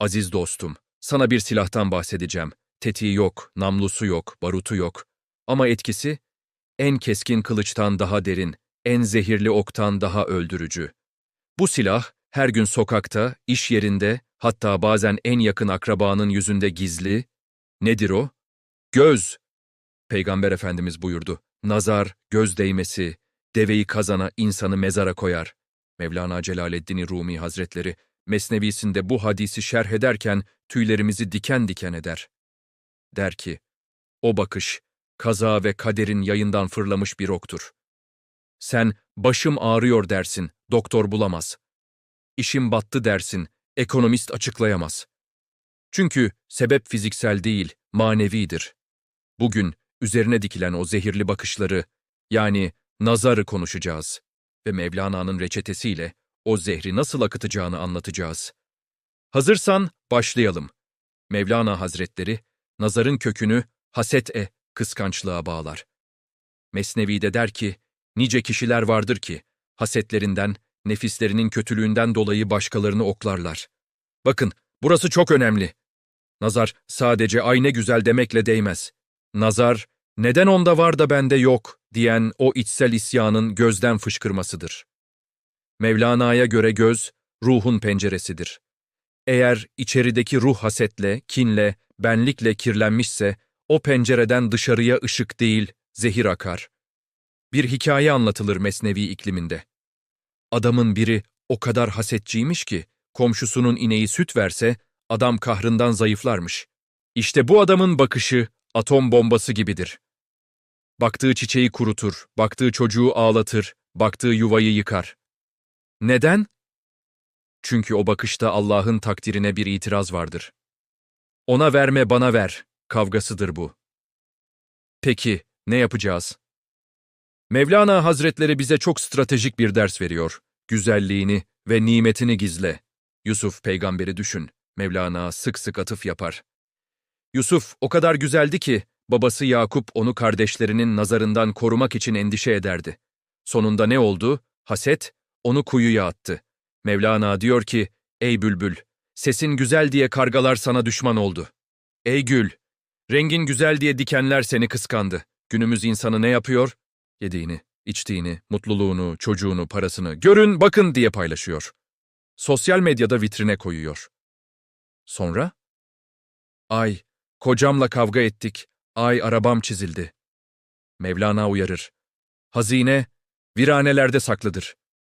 Aziz dostum, sana bir silahtan bahsedeceğim. Tetiği yok, namlusu yok, barutu yok. Ama etkisi en keskin kılıçtan daha derin, en zehirli oktan daha öldürücü. Bu silah her gün sokakta, iş yerinde, hatta bazen en yakın akrabanın yüzünde gizli. Nedir o? Göz. Peygamber Efendimiz buyurdu. Nazar, göz değmesi, deveyi kazana, insanı mezara koyar. Mevlana Celaleddin Rumi Hazretleri, Mesnevisinde bu hadisi şerh ederken tüylerimizi diken diken eder. Der ki, o bakış, kaza ve kaderin yayından fırlamış bir oktur. Sen başım ağrıyor dersin, doktor bulamaz. İşim battı dersin, ekonomist açıklayamaz. Çünkü sebep fiziksel değil, manevidir. Bugün üzerine dikilen o zehirli bakışları, yani nazarı konuşacağız ve Mevlana'nın reçetesiyle o zehri nasıl akıtacağını anlatacağız. Hazırsan başlayalım. Mevlana Hazretleri, nazarın kökünü haset-e, kıskançlığa bağlar. Mesnevi'de der ki, nice kişiler vardır ki, hasetlerinden, nefislerinin kötülüğünden dolayı başkalarını oklarlar. Bakın, burası çok önemli. Nazar sadece ay ne güzel demekle değmez. Nazar, neden onda var da bende yok diyen o içsel isyanın gözden fışkırmasıdır. Mevlana'ya göre göz, ruhun penceresidir. Eğer içerideki ruh hasetle, kinle, benlikle kirlenmişse, o pencereden dışarıya ışık değil, zehir akar. Bir hikaye anlatılır Mesnevi ikliminde. Adamın biri o kadar hasetçiymiş ki, komşusunun ineği süt verse, adam kahrından zayıflarmış. İşte bu adamın bakışı atom bombası gibidir. Baktığı çiçeği kurutur, baktığı çocuğu ağlatır, baktığı yuvayı yıkar. Neden? Çünkü o bakışta Allah'ın takdirine bir itiraz vardır. Ona verme bana ver, kavgasıdır bu. Peki, ne yapacağız? Mevlana Hazretleri bize çok stratejik bir ders veriyor. Güzelliğini ve nimetini gizle. Yusuf peygamberi düşün. Mevlana sık sık atıf yapar. Yusuf o kadar güzeldi ki, babası Yakup onu kardeşlerinin nazarından korumak için endişe ederdi. Sonunda ne oldu? Haset, onu kuyuya attı. Mevlana diyor ki, ey bülbül, sesin güzel diye kargalar sana düşman oldu. Ey gül, rengin güzel diye dikenler seni kıskandı. Günümüz insanı ne yapıyor? Yediğini, içtiğini, mutluluğunu, çocuğunu, parasını, görün, bakın diye paylaşıyor. Sosyal medyada vitrine koyuyor. Sonra? Ay, kocamla kavga ettik, ay arabam çizildi. Mevlana uyarır. Hazine, viranelerde saklıdır.